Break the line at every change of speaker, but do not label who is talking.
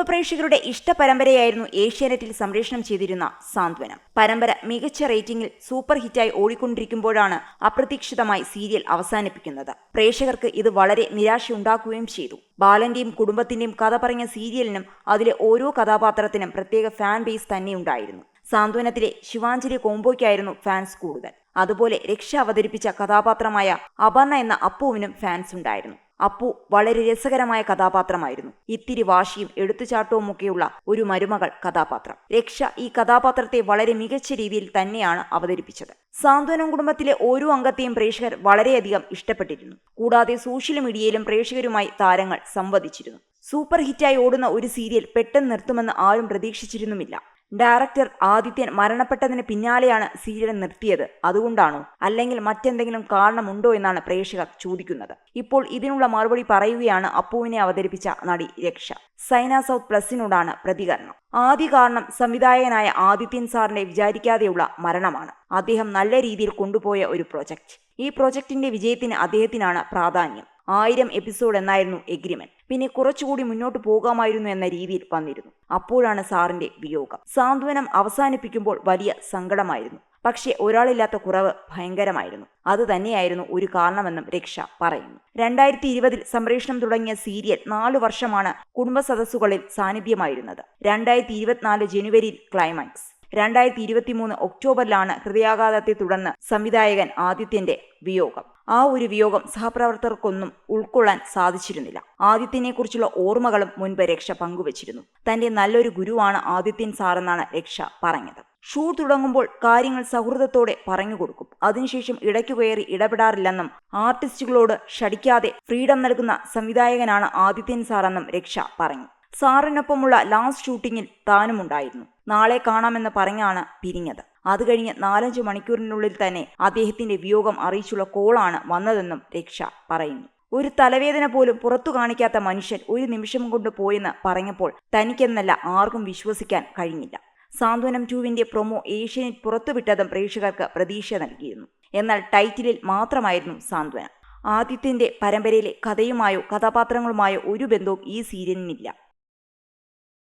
കുടുംബ ഇഷ്ട പരമ്പരയായിരുന്നു ഏഷ്യാനെറ്റിൽ സംപ്രേഷണം ചെയ്തിരുന്ന സാന്ത്വനം. പരമ്പര മികച്ച റേറ്റിംഗിൽ സൂപ്പർ ഹിറ്റായി ഓടിക്കൊണ്ടിരിക്കുമ്പോഴാണ് അപ്രതീക്ഷിതമായി സീരിയൽ അവസാനിപ്പിക്കുന്നത്. പ്രേക്ഷകർക്ക് ഇത് വളരെ നിരാശയുണ്ടാക്കുകയും ചെയ്തു. ബാലന്റെയും കുടുംബത്തിന്റെയും കഥ പറഞ്ഞ സീരിയലിനും അതിലെ ഓരോ കഥാപാത്രത്തിനും പ്രത്യേക ഫാൻ ബേസ് തന്നെയുണ്ടായിരുന്നു സാന്ത്വനത്തിലെ ശിവാഞ്ജലി കോംബോയ്ക്കായിരുന്നു ഫാൻസ് കൂടുതൽ. അതുപോലെ രക്ഷ അവതരിപ്പിച്ച കഥാപാത്രമായ അപർണ എന്ന അപ്പുവിനും ഫാൻസ് ഉണ്ടായിരുന്നു. അപ്പു വളരെ രസകരമായ കഥാപാത്രമായിരുന്നു. ഇത്തിരി വാശിയും എടുത്തുചാട്ടവുമൊക്കെയുള്ള ഒരു മരുമകൾ കഥാപാത്രം. രക്ഷ ഈ കഥാപാത്രത്തെ വളരെ മികച്ച രീതിയിൽ തന്നെയാണ് അവതരിപ്പിച്ചത്. സാന്ത്വനം കുടുംബത്തിലെ ഓരോ അംഗത്തെയും പ്രേക്ഷകർ വളരെയധികം ഇഷ്ടപ്പെട്ടിരുന്നു. കൂടാതെ സോഷ്യൽ മീഡിയയിലും പ്രേക്ഷകരുമായി താരങ്ങൾ സംവദിച്ചിരുന്നു. സൂപ്പർ ഹിറ്റായി ഓടുന്ന ഒരു സീരിയൽ പെട്ടെന്ന് നിർത്തുമെന്ന് ആരും പ്രതീക്ഷിച്ചിരുന്നുമില്ല. ഡയറക്ടർ ആദിത്യൻ മരണപ്പെട്ടതിന് പിന്നാലെയാണ് സീരിയൽ നിർത്തിയത്. അതുകൊണ്ടാണോ? അല്ലെങ്കിൽ മറ്റെന്തെങ്കിലും കാരണമുണ്ടോ എന്നാണ് പ്രേക്ഷകർ ചോദിക്കുന്നത്. ഇപ്പോൾ ഇതിനുള്ള മറുപടി പറയുകയാണ് അപ്പുവിനെ അവതരിപ്പിച്ച നടി രക്ഷ. സൈന സൗത്ത് പ്ലസിനോടാണ് പ്രതികരണം. ആദ്യ കാരണം സംവിധായകനായ ആദിത്യൻ സാറിന്റെ വിചാരിക്കാതെയുള്ള മരണമാണ്. അദ്ദേഹം നല്ല രീതിയിൽ കൊണ്ടുപോയ ഒരു പ്രൊജക്ട് ഈ പ്രൊജക്ടിന്റെ വിജയത്തിന് അദ്ദേഹത്തിനാണ് പ്രാധാന്യം. ആയിരം എപ്പിസോഡ് എന്നായിരുന്നു എഗ്രിമെന്റ് പിന്നെ കുറച്ചുകൂടി മുന്നോട്ട് പോകാമായിരുന്നു എന്ന രീതിയിൽ വന്നിരുന്നു. അപ്പോഴാണ് സാറിന്റെ വിയോഗം. സാന്ത്വനം അവസാനിപ്പിക്കുമ്പോൾ വലിയ സങ്കടമായിരുന്നു. പക്ഷേ ഒരാളില്ലാത്ത കുറവ് ഭയങ്കരമായിരുന്നു. അത് തന്നെയായിരുന്നു ഒരു കാരണമെന്നും രക്ഷ പറയുന്നു. രണ്ടായിരത്തി ഇരുപതിൽ സംപ്രേഷണം തുടങ്ങിയ സീരിയൽ നാലു വർഷമാണ് കുടുംബ സദസ്സുകളിൽ സാന്നിധ്യമായിരുന്നത്. രണ്ടായിരത്തി ഇരുപത്തിനാല് ജനുവരിയിൽ ക്ലൈമാക്സ് രണ്ടായിരത്തി ഇരുപത്തിമൂന്ന് ഒക്ടോബറിലാണ് ഹൃദയാഘാതത്തെ തുടർന്ന് സംവിധായകൻ ആദിത്യന്റെ വിയോഗം. ആ ഒരു വിയോഗം സഹപ്രവർത്തകർക്കൊന്നും ഉൾക്കൊള്ളാൻ സാധിച്ചിരുന്നില്ല. ആദിത്യനെ കുറിച്ചുള്ള ഓർമ്മകളും മുൻപ് രക്ഷ പങ്കുവച്ചിരുന്നു. തന്റെ നല്ലൊരു ഗുരുവാണ് ആദിത്യൻ സാറെന്നാണ് രക്ഷ പറഞ്ഞത്. ഷൂ തുടങ്ങുമ്പോൾ കാര്യങ്ങൾ സൗഹൃദത്തോടെ പറഞ്ഞു കൊടുക്കും. അതിനുശേഷം ഇടയ്ക്കു കയറി ഇടപെടാറില്ലെന്നും ആർട്ടിസ്റ്റുകളോട് ഷടിക്കാതെ ഫ്രീഡം നൽകുന്ന സംവിധായകനാണ് ആദിത്യൻ സാറെന്നും രക്ഷ പറഞ്ഞു. സാറിനൊപ്പമുള്ള ലാസ്റ്റ് ഷൂട്ടിങ്ങിൽ താനുമുണ്ടായിരുന്നു. നാളെ കാണാമെന്ന് പറഞ്ഞാണ് പിരിഞ്ഞത്. അത് കഴിഞ്ഞ് നാലഞ്ച് മണിക്കൂറിനുള്ളിൽ തന്നെ അദ്ദേഹത്തിന്റെ വിയോഗം അറിയിച്ചുള്ള കോളാണ് വന്നതെന്നും രക്ഷ പറയുന്നു. ഒരു തലവേദന പോലും പുറത്തു കാണിക്കാത്ത മനുഷ്യൻ ഒരു നിമിഷം കൊണ്ട് പോയെന്ന് പറഞ്ഞപ്പോൾ തനിക്കെന്നല്ല ആർക്കും വിശ്വസിക്കാൻ കഴിഞ്ഞില്ല. സാന്ത്വനം ടൂവിന്റെ പ്രൊമോ ഏഷ്യനെറ്റ് പുറത്തുവിട്ടതും പ്രേക്ഷകർക്ക് പ്രതീക്ഷ നൽകിയിരുന്നു. എന്നാൽ ടൈറ്റിലിൽ മാത്രമായിരുന്നു സാന്ത്വനം. ആദിത്യന്റെ പരമ്പരയിലെ കഥയുമായോ കഥാപാത്രങ്ങളുമായോ ഒരു ബന്ധവും ഈ സീരിയലിനില്ല.